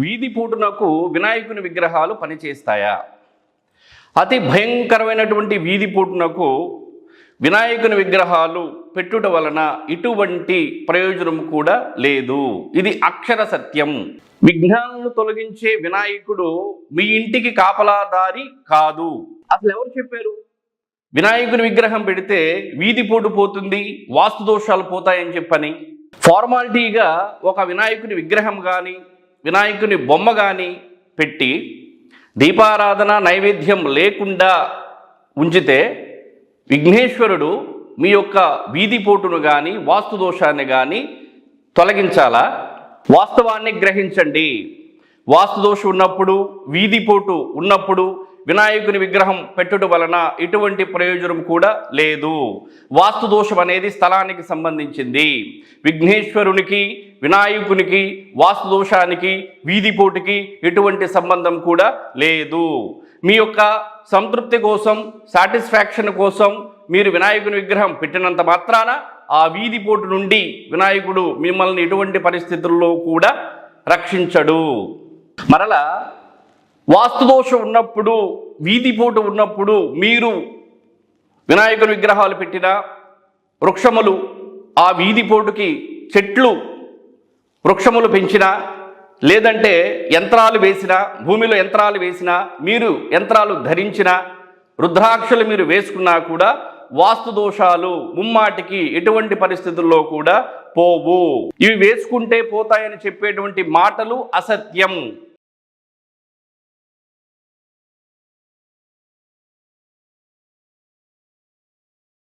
వీధి పూటునకు వినాయకుని విగ్రహాలు పనిచేస్తాయా? అతి భయంకరమైనటువంటి వీధి పూటునకు వినాయకుని విగ్రహాలు పెట్టుట వలన ఇటువంటి ప్రయోజనం కూడా లేదు. ఇది అక్షర సత్యం. విఘ్నాలను తొలగించే వినాయకుడు మీ ఇంటికి కాపలాదారి కాదు. అసలు ఎవరు చెప్పారు? వినాయకుని విగ్రహం పెడితే వీధి పోటు పోతుంది వాస్తు దోషాలు పోతాయని చెప్పని. ఫార్మాలిటీగా ఒక వినాయకుని విగ్రహం కానీ వినాయకుని బొమ్మ కానీ పెట్టి దీపారాధన నైవేద్యం లేకుండా ఉంచితే విఘ్నేశ్వరుడు మీ యొక్క వీధి పోటును కానీ వాస్తు దోషాన్ని కానీ తొలగించాలా? వాస్తవాన్ని గ్రహించండి. వాస్తు దోషం ఉన్నప్పుడు వీధి పోటు ఉన్నప్పుడు వినాయకుని విగ్రహం పెట్టుట వలన ఎటువంటి ప్రయోజనం కూడా లేదు. వాస్తు దోషం అనేది స్థలానికి సంబంధించింది. విఘ్నేశ్వరునికి వినాయకునికి వాస్తు దోషానికి ఎటువంటి సంబంధం కూడా లేదు. మీ యొక్క సంతృప్తి కోసం సాటిస్ఫాక్షన్ కోసం మీరు వినాయకుని విగ్రహం పెట్టినంత మాత్రాన ఆ వీధిపోటు నుండి వినాయకుడు మిమ్మల్ని ఎటువంటి పరిస్థితుల్లో కూడా రక్షించడు. మరలా వాస్తుదోషం ఉన్నప్పుడు వీధిపోటు ఉన్నప్పుడు మీరు వినాయకుని విగ్రహాలు పెట్టిన వృక్షములు ఆ వీధిపోటుకి చెట్లు వృక్షములు పెంచినా లేదంటే యంత్రాలు వేసినా భూమిలో యంత్రాలు వేసినా మీరు యంత్రాలు ధరించినా రుద్రాక్షలు మీరు వేసుకున్నా కూడా వాస్తు దోషాలు ముమ్మాటికి ఎటువంటి పరిస్థితుల్లో కూడా పోవు. ఇవి వేసుకుంటే పోతాయని చెప్పేటువంటి మాటలు అసత్యం